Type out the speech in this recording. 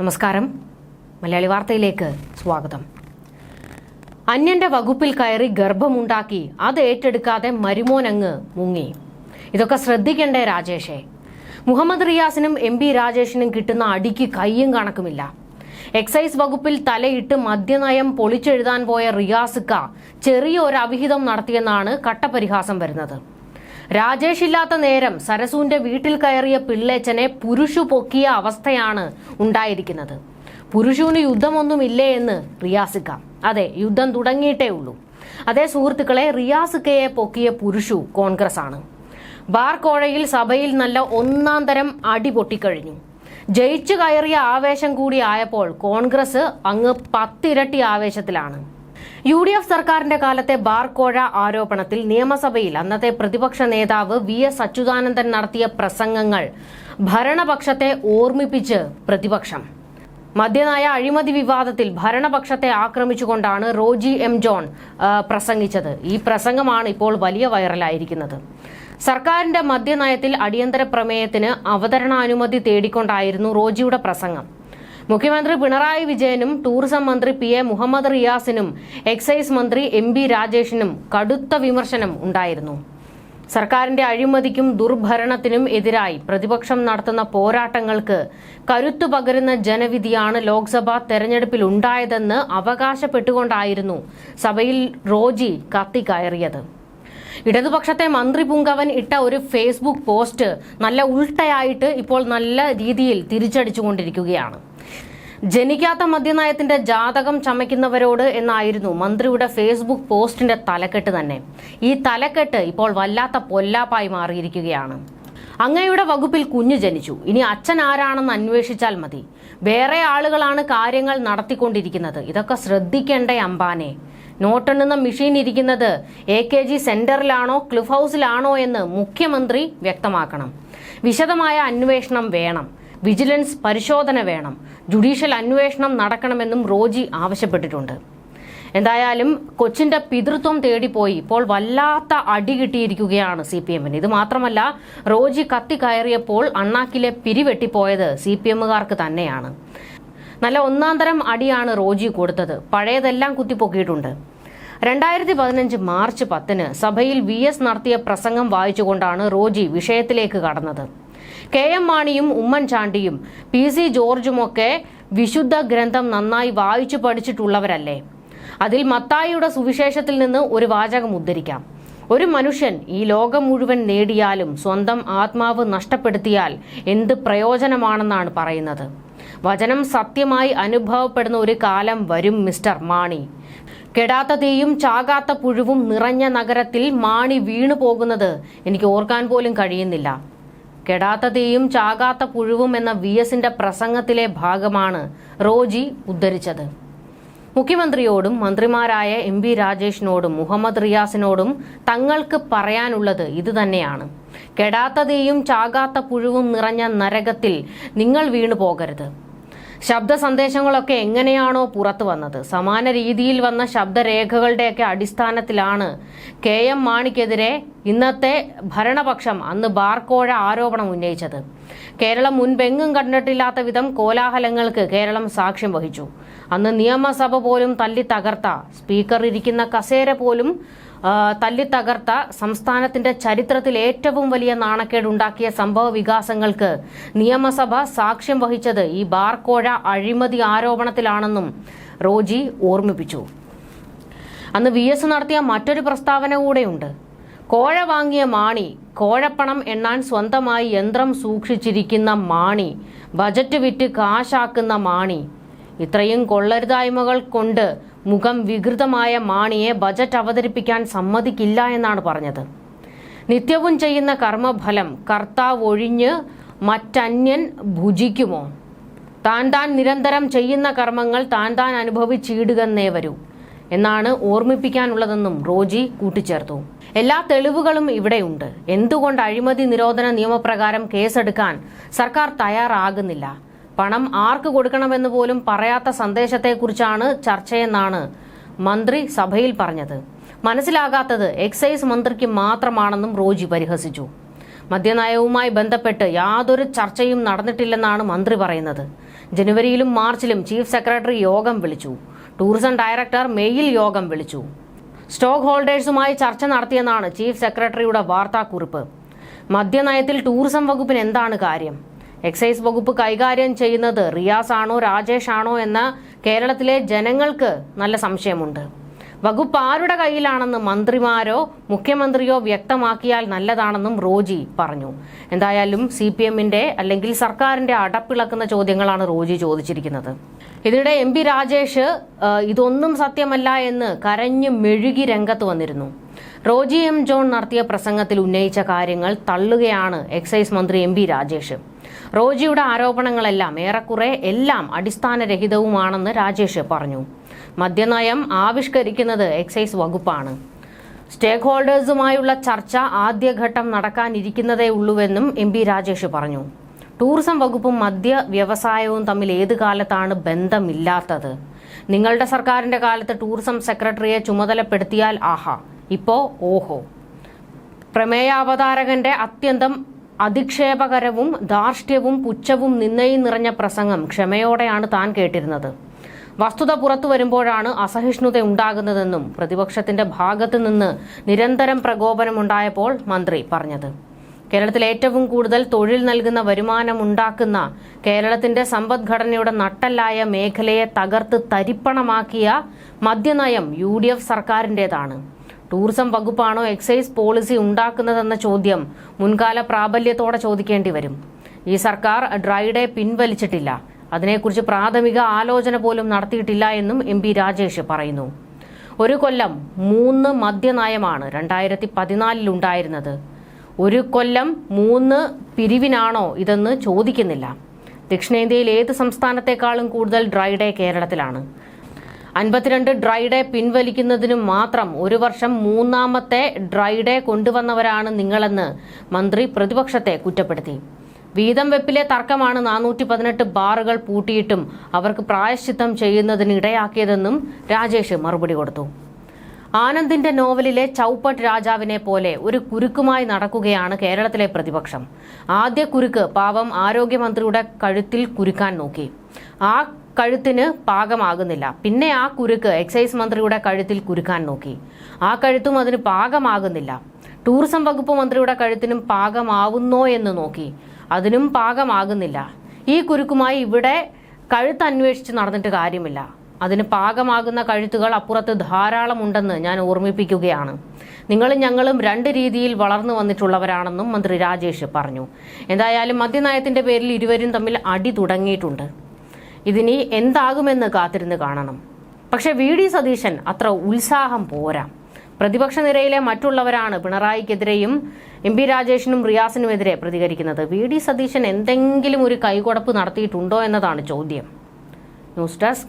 നമസ്കാരം. മലയാളി വാർത്തയിലേക്ക് സ്വാഗതം. അന്യന്റെ വകുപ്പിൽ കയറി ഗർഭമുണ്ടാക്കി അത് ഏറ്റെടുക്കാതെ മരുമോനങ്ങ് മുങ്ങി. ഇതൊക്കെ ശ്രദ്ധിക്കണ്ടേ രാജേഷേ? മുഹമ്മദ് റിയാസിനും എം പി രാജേഷിനും കിട്ടുന്ന അടിക്ക് കയ്യും കണക്കുമില്ല. എക്സൈസ് വകുപ്പിൽ തലയിട്ട് മദ്യനയം പൊളിച്ചെഴുതാൻ പോയ റിയാസിക്ക ചെറിയ ഒരു അവിഹിതം നടത്തിയെന്നാണ് കട്ടപരിഹാസം വരുന്നത്. രാജേഷ് ഇല്ലാത്ത നേരം സരസുവിന്റെ വീട്ടിൽ കയറിയ പിള്ളേച്ചനെ പുരുഷു പൊക്കിയ അവസ്ഥയാണ് ഉണ്ടായിരിക്കുന്നത്. പുരുഷുവിന് യുദ്ധമൊന്നുമില്ലേ എന്ന് റിയാസിക്ക. അതെ യുദ്ധം തുടങ്ങിയിട്ടേ ഉള്ളൂ. അതേ സുഹൃത്തുക്കളെ റിയാസിക്കയെ പൊക്കിയ പുരുഷു കോൺഗ്രസ് ആണ് ബാർ കോഴയിൽ സഭയിൽ നല്ല ഒന്നാം തരം അടി പൊട്ടിക്കഴിഞ്ഞു. ജയിച്ചു കയറിയ ആവേശം കൂടി ആയപ്പോൾ കോൺഗ്രസ് അങ്ങ് പത്തിരട്ടി ആവേശത്തിലാണ്. യു ഡി എഫ് സർക്കാരിന്റെ കാലത്തെ ബാർക്കോഴ ആരോപണത്തിൽ നിയമസഭയിൽ അന്നത്തെ പ്രതിപക്ഷ നേതാവ് വി എസ് അച്യുതാനന്ദൻ നടത്തിയ പ്രസംഗങ്ങൾ ഭരണപക്ഷത്തെ ഓർമ്മിപ്പിച്ച് പ്രതിപക്ഷം. മദ്യനായ അഴിമതി വിവാദത്തിൽ ഭരണപക്ഷത്തെ ആക്രമിച്ചുകൊണ്ടാണ് റോജി എം ജോൺ പ്രസംഗിച്ചത്. ഈ പ്രസംഗമാണ് ഇപ്പോൾ വലിയ വൈറലായിരിക്കുന്നത്. സർക്കാരിന്റെ മദ്യനയത്തിൽ അടിയന്തര പ്രമേയത്തിന് അവതരണാനുമതി തേടിക്കൊണ്ടായിരുന്നു റോജിയുടെ പ്രസംഗം. മുഖ്യമന്ത്രി പിണറായി വിജയനും ടൂറിസം മന്ത്രി പി എ മുഹമ്മദ് റിയാസിനും എക്സൈസ് മന്ത്രി എം ബി രാജേഷിനും കടുത്ത വിമർശനം ഉണ്ടായിരുന്നു. സർക്കാരിന്റെ അഴിമതിക്കും ദുർഭരണത്തിനും എതിരായി പ്രതിപക്ഷം നടത്തുന്ന പോരാട്ടങ്ങൾക്ക് കരുത്തു പകരുന്ന ജനവിധിയാണ് ലോക്സഭാ തെരഞ്ഞെടുപ്പിൽ ഉണ്ടായതെന്ന് അവകാശപ്പെട്ടുകൊണ്ടായിരുന്നു സഭയിൽ റോജി കത്തിക്കയറിയത്. ഇടതുപക്ഷത്തെ മന്ത്രി പുങ്കവൻ ഇട്ട ഒരു ഫേസ്ബുക്ക് പോസ്റ്റ് നല്ല ഉൾട്ടയായിട്ട് ഇപ്പോൾ നല്ല രീതിയിൽ തിരിച്ചടിച്ചുകൊണ്ടിരിക്കുകയാണ്. ജനിക്കാത്ത മദ്യനയത്തിന്റെ ജാതകം ചമയ്ക്കുന്നവരോട് എന്നായിരുന്നു മന്ത്രിയുടെ ഫേസ്ബുക്ക് പോസ്റ്റിന്റെ തലക്കെട്ട് തന്നെ. ഈ തലക്കെട്ട് ഇപ്പോൾ വല്ലാത്ത പൊല്ലാപ്പായി മാറിയിരിക്കുകയാണ്. അങ്ങയുടെ വകുപ്പിൽ കുഞ്ഞു ജനിച്ചു. ഇനി അച്ഛൻ ആരാണെന്ന് അന്വേഷിച്ചാൽ മതി. വേറെ ആളുകളാണ് കാര്യങ്ങൾ നടത്തിക്കൊണ്ടിരിക്കുന്നത്. ഇതൊക്കെ ശ്രദ്ധിക്കേണ്ടേ അമ്പാനെ. നോട്ടെണ്ണുന്ന മെഷീൻ ഇരിക്കുന്നത് എ കെ ജി സെന്ററിലാണോ ക്ലിഫ് ഹൗസിലാണോ എന്ന് മുഖ്യമന്ത്രി വ്യക്തമാക്കണം. വിശദമായ അന്വേഷണം വേണം. വിജിലൻസ് പരിശോധന വേണം. ജുഡീഷ്യൽ അന്വേഷണം നടക്കണമെന്നും റോജി ആവശ്യപ്പെട്ടിട്ടുണ്ട്. എന്തായാലും കൊച്ചിന്റെ പിതൃത്വം തേടിപ്പോയി. ഇപ്പോൾ വല്ലാത്ത അടി കിട്ടിയിരിക്കുകയാണ് സി പി എമ്മിന്. ഇത് മാത്രമല്ല റോജി കത്തി കയറിയപ്പോൾ അണ്ണാക്കിലെ പിരിവെട്ടിപ്പോയത് സി പി എമ്മുകാർക്ക് തന്നെയാണ്. നല്ല ഒന്നാം തരം അടിയാണ് റോജി കൊടുത്തത്. പഴയതെല്ലാം കുത്തിപ്പൊക്കിയിട്ടുണ്ട്. രണ്ടായിരത്തി പതിനഞ്ച് മാർച്ച് പത്തിന് സഭയിൽ വി എസ് നടത്തിയ പ്രസംഗം വായിച്ചുകൊണ്ടാണ് റോജി വിഷയത്തിലേക്ക് കടന്നത്. കെ എം മാണിയും ഉമ്മൻചാണ്ടിയും പി സി ജോർജുമൊക്കെ വിശുദ്ധ ഗ്രന്ഥം നന്നായി വായിച്ചു പഠിച്ചിട്ടുള്ളവരല്ലേ? അതിൽ മത്തായിയുടെ സുവിശേഷത്തിൽ നിന്ന് ഒരു വാചകം ഉദ്ധരിക്കാം. ഒരു മനുഷ്യൻ ഈ ലോകം മുഴുവൻ നേടിയാലും സ്വന്തം ആത്മാവ് നഷ്ടപ്പെടുത്തിയാൽ എന്ത് പ്രയോജനമാണെന്നാണ് പറയുന്നത്. വചനം സത്യമായി അനുഭവപ്പെടുന്ന ഒരു കാലം വരും മിസ്റ്റർ മാണി. കെടാത്ത തീയും ചാകാത്ത പുഴുവും നിറഞ്ഞ നഗരത്തിൽ മാണി വീണു പോകുന്നത് എനിക്ക് ഓർക്കാൻ പോലും കഴിയുന്നില്ല. കെടാത്ത തീയും ചാകാത്ത പുഴുവും എന്ന വി എസിന്റെ പ്രസംഗത്തിലെ ഭാഗമാണ് റോജി ഉദ്ധരിച്ചത്. മുഖ്യമന്ത്രിയോടും മന്ത്രിമാരായ എം പി രാജേഷിനോടും മുഹമ്മദ് റിയാസിനോടും തങ്ങൾക്ക് പറയാനുള്ളത് ഇതുതന്നെയാണ് കെടാത്ത തീയും ചാകാത്ത പുഴുവും നിറഞ്ഞ നരകത്തിൽ നിങ്ങൾ വീണു പോകരുത് ശബ്ദ സന്ദേശങ്ങളൊക്കെ എങ്ങനെയാണോ പുറത്തു വന്നത്? സമാന രീതിയിൽ വന്ന ശബ്ദരേഖകളുടെയൊക്കെ അടിസ്ഥാനത്തിലാണ് കെ എം മാണിക്കെതിരെ ഇന്നത്തെ ഭരണപക്ഷം അന്ന് ബാർക്കോഴ ആരോപണം ഉന്നയിച്ചത്. കേരളം മുൻപെങ്ങും കണ്ടിട്ടില്ലാത്ത വിധം കോലാഹലങ്ങൾക്ക് കേരളം സാക്ഷ്യം വഹിച്ചു. അന്ന് നിയമസഭ പോലും തല്ലി തകർത്ത സ്പീക്കർ ഇരിക്കുന്ന കസേര പോലും തല്ലി തകർത്ത സംസ്ഥാനത്തിന്റെ ചരിത്രത്തിൽ ഏറ്റവും വലിയ നാണക്കേടുണ്ടാക്കിയ സംഭവ വികാസങ്ങൾക്ക് നിയമസഭ സാക്ഷ്യം വഹിച്ചത് ഈ ബാർക്കോഴ അഴിമതി ആരോപണത്തിലാണെന്നും റോജി ഓർമ്മിപ്പിച്ചു. അന്ന് വി എസ് നടത്തിയ മറ്റൊരു പ്രസ്താവന കൂടെയുണ്ട്. കോഴ വാങ്ങിയ മാണി കോഴപ്പണം എണ്ണാൻ സ്വന്തമായി യന്ത്രം സൂക്ഷിച്ചിരിക്കുന്ന മാണി ബജറ്റ് വിറ്റ് കാശാക്കുന്ന മാണി ഇത്രയും കൊള്ളരുതായ്മകൾ കൊണ്ട് മുഖം വികൃതമായ മാണിയെ ബജറ്റ് അവതരിപ്പിക്കാൻ സമ്മതിക്കില്ല എന്നാണ് പറഞ്ഞത്. നിത്യവും ചെയ്യുന്ന കർമ്മഫലം കർത്താവ് ഒഴിഞ്ഞ് മറ്റന്യൻ ഭുജിക്കുമോ? താൻ താൻ നിരന്തരം ചെയ്യുന്ന കർമ്മങ്ങൾ താൻ താൻ അനുഭവിച്ചിടുകന്നേ വരൂ എന്നാണ് ഓർമ്മിപ്പിക്കാനുള്ളതെന്നും റോജി കൂട്ടിച്ചേർത്തു. എല്ലാ തെളിവുകളും ഇവിടെയുണ്ട്. എന്തുകൊണ്ട് അഴിമതി നിരോധന നിയമപ്രകാരം കേസെടുക്കാൻ സർക്കാർ തയ്യാറാകുന്നില്ല? പണം ആർക്ക് കൊടുക്കണമെന്ന് പോലും പറയാത്ത സന്ദേശത്തെക്കുറിച്ചാണ് ചർച്ചയെന്നാണ് മന്ത്രി സഭയിൽ പറഞ്ഞത്. മനസ്സിലാകാത്തത് എക്സൈസ് മന്ത്രിക്ക് മാത്രമാണെന്നും റോജി പരിഹസിച്ചു. മദ്യനയവുമായി ബന്ധപ്പെട്ട് യാതൊരു ചർച്ചയും നടന്നിട്ടില്ലെന്നാണ് മന്ത്രി പറയുന്നത്. ജനുവരിയിലും മാർച്ചിലും ചീഫ് സെക്രട്ടറി യോഗം വിളിച്ചു. ടൂറിസം ഡയറക്ടർ മെയിൽ യോഗം വിളിച്ചു. സ്റ്റോക്ക് ഹോൾഡേഴ്സുമായി ചർച്ച നടത്തിയെന്നാണ് ചീഫ് സെക്രട്ടറിയുടെ വാർത്താക്കുറിപ്പ്. മദ്യനയത്തിൽ ടൂറിസം വകുപ്പിന് എന്താണ് കാര്യം? എക്സൈസ് വകുപ്പ് കൈകാര്യം ചെയ്യുന്നത് റിയാസ് ആണോ രാജേഷ് ആണോ എന്ന കേരളത്തിലെ ജനങ്ങൾക്ക് നല്ല സംശയമുണ്ട്. വകുപ്പ് ആരുടെ കയ്യിലാണെന്ന് മന്ത്രിമാരോ മുഖ്യമന്ത്രിയോ വ്യക്തമാക്കിയാൽ നല്ലതാണെന്നും റോജി പറഞ്ഞു. എന്തായാലും സി പി എമ്മിന്റെ അല്ലെങ്കിൽ സർക്കാരിന്റെ അടപ്പിളക്കുന്ന ചോദ്യങ്ങളാണ് റോജി ചോദിച്ചിരിക്കുന്നത്. ഇതിനിടെ എം പി രാജേഷ് ഇതൊന്നും സത്യമല്ല എന്ന് കരഞ്ഞു മെഴുകി രംഗത്ത് വന്നിരുന്നു. റോജി എം ജോൺ നടത്തിയ പ്രസംഗത്തിൽ ഉന്നയിച്ച കാര്യങ്ങൾ തള്ളുകയാണ് എക്സൈസ് മന്ത്രി എം പി രാജേഷ്. റോജിയുടെ ആരോപണങ്ങളെല്ലാം ഏറെക്കുറെ എല്ലാം അടിസ്ഥാനരഹിതവുമാണെന്ന് രാജേഷ് പറഞ്ഞു. മദ്യനയം ആവിഷ്കരിക്കുന്നത് എക്സൈസ് വകുപ്പാണ്. സ്റ്റേക്ക് ഹോൾഡേഴ്സുമായുള്ള ചർച്ച ആദ്യഘട്ടം നടക്കാനിരിക്കുന്നതേ ഉള്ളൂവെന്നും എം പി രാജേഷ് പറഞ്ഞു. ടൂറിസം വകുപ്പും മദ്യ വ്യവസായവും തമ്മിൽ ഏത് കാലത്താണ് ബന്ധമില്ലാത്തത്? നിങ്ങളുടെ സർക്കാരിന്റെ കാലത്ത് ടൂറിസം സെക്രട്ടറിയെ ചുമതലപ്പെടുത്തിയാൽ ആഹാ ഇപ്പോ ഓഹോ. പ്രമേയാവതാരകന്റെ അത്യന്തം അധിക്ഷേപകരവും ധാർഷ്ട്യവും പുച്ഛവും നിന്നയും നിറഞ്ഞ പ്രസംഗം ക്ഷമയോടെയാണ് താൻ കേട്ടിരുന്നത്. വസ്തുത പുറത്തു വരുമ്പോഴാണ് അസഹിഷ്ണുത ഉണ്ടാകുന്നതെന്നും പ്രതിപക്ഷത്തിന്റെ ഭാഗത്തു നിന്ന് നിരന്തരം പ്രകോപനമുണ്ടായപ്പോൾ മന്ത്രി പറഞ്ഞത്. കേരളത്തിൽ ഏറ്റവും കൂടുതൽ തൊഴിൽ നൽകുന്ന വരുമാനമുണ്ടാക്കുന്ന കേരളത്തിന്റെ സമ്പദ്ഘടനയുടെ നട്ടല്ലായ മേഖലയെ തകർത്ത് തരിപ്പണമാക്കിയ മദ്യനയം യു ഡി എഫ് സർക്കാരിന്റെതാണ് ടൂറിസം വകുപ്പാണോ എക്സൈസ് പോളിസി ഉണ്ടാക്കുന്നതെന്ന ചോദ്യം മുൻകാല പ്രാബല്യത്തോടെ ചോദിക്കേണ്ടി വരും. ഈ സർക്കാർ ഡ്രൈഡേ പിൻവലിച്ചിട്ടില്ല. അതിനെക്കുറിച്ച് പ്രാഥമിക ആലോചന പോലും നടത്തിയിട്ടില്ല എന്നും എം പി രാജേഷ് പറയുന്നു. ഒരു കൊല്ലം മൂന്ന് മദ്യനയമാണ് രണ്ടായിരത്തി പതിനാലിലുണ്ടായിരുന്നത് ഒരു കൊല്ലം മൂന്ന് പിരിവിനാണോ ഇതെന്ന് ചോദിക്കുന്നില്ല. ദക്ഷിണേന്ത്യയിൽ ഏത് സംസ്ഥാനത്തെക്കാളും കൂടുതൽ ഡ്രൈഡേ കേരളത്തിലാണ്. അൻപത്തിരണ്ട് ഡ്രൈ ഡേ പിൻവലിക്കുന്നതിനു മാത്രം ഒരു വർഷം മൂന്നാമത്തെ ഡ്രൈ ഡേ കൊണ്ടുവന്നവരാണ് നിങ്ങളെന്ന് മന്ത്രി പ്രതിപക്ഷത്തെ കുറ്റപ്പെടുത്തി. വീതം വെപ്പിലെ തർക്കമാണ് നാനൂറ്റി പതിനെട്ട് ബാറുകൾ പൂട്ടിയിട്ടും അവർക്ക് പ്രായശ്ചിത്തം ചെയ്യുന്നതിന് ഇടയാക്കിയതെന്നും രാജേഷ് മറുപടി കൊടുത്തു. ആനന്ദിന്റെ നോവലിലെ ചൌപ്പട്ട് രാജാവിനെ പോലെ ഒരു കുരുക്കുമായി നടക്കുകയാണ് കേരളത്തിലെ പ്രതിപക്ഷം. ആദ്യ കുരുക്ക് പാവം ആരോഗ്യമന്ത്രിയുടെ കഴുത്തിൽ കുരുക്കാൻ നോക്കി. ആ കഴുത്തിന് പാകമാകുന്നില്ല. പിന്നെ ആ കുരുക്ക് എക്സൈസ് മന്ത്രിയുടെ കഴുത്തിൽ കുരുക്കാൻ നോക്കി. ആ കഴുത്തും അതിന് പാകമാകുന്നില്ല. ടൂറിസം വകുപ്പ് മന്ത്രിയുടെ കഴുത്തിനും പാകമാവുന്നോ എന്ന് നോക്കി. അതിനും പാകമാകുന്നില്ല. ഈ കുരുക്കുമായി ഇവിടെ കഴുത്ത് അന്വേഷിച്ച് നടന്നിട്ട് കാര്യമില്ല. അതിന് പാകമാകുന്ന കഴുത്തുകൾ അപ്പുറത്ത് ധാരാളമുണ്ടെന്ന് ഞാൻ ഓർമ്മിപ്പിക്കുകയാണ്. നിങ്ങളും ഞങ്ങളും രണ്ട് രീതിയിൽ വളർന്നു വന്നിട്ടുള്ളവരാണെന്നും മന്ത്രി രാജേഷ് പറഞ്ഞു. എന്തായാലും മദ്യനയത്തിന്റെ പേരിൽ ഇരുവരും തമ്മിൽ അടി തുടങ്ങിയിട്ടുണ്ട്. ഇതിനി എന്താകുമെന്ന് കാത്തിരുന്ന് കാണണം. പക്ഷെ വി ഡി സതീശൻ അത്ര ഉത്സാഹം പോരാ. പ്രതിപക്ഷ നിരയിലെ മറ്റുള്ളവരാണ് പിണറായിക്കെതിരെയും എം പി രാജേഷിനും റിയാസിനുമെതിരെ പ്രതികരിക്കുന്നത്. വി ഡി സതീശൻ എന്തെങ്കിലും ഒരു കൈകൊടപ്പ് നടത്തിയിട്ടുണ്ടോ എന്നതാണ് ചോദ്യം. News desk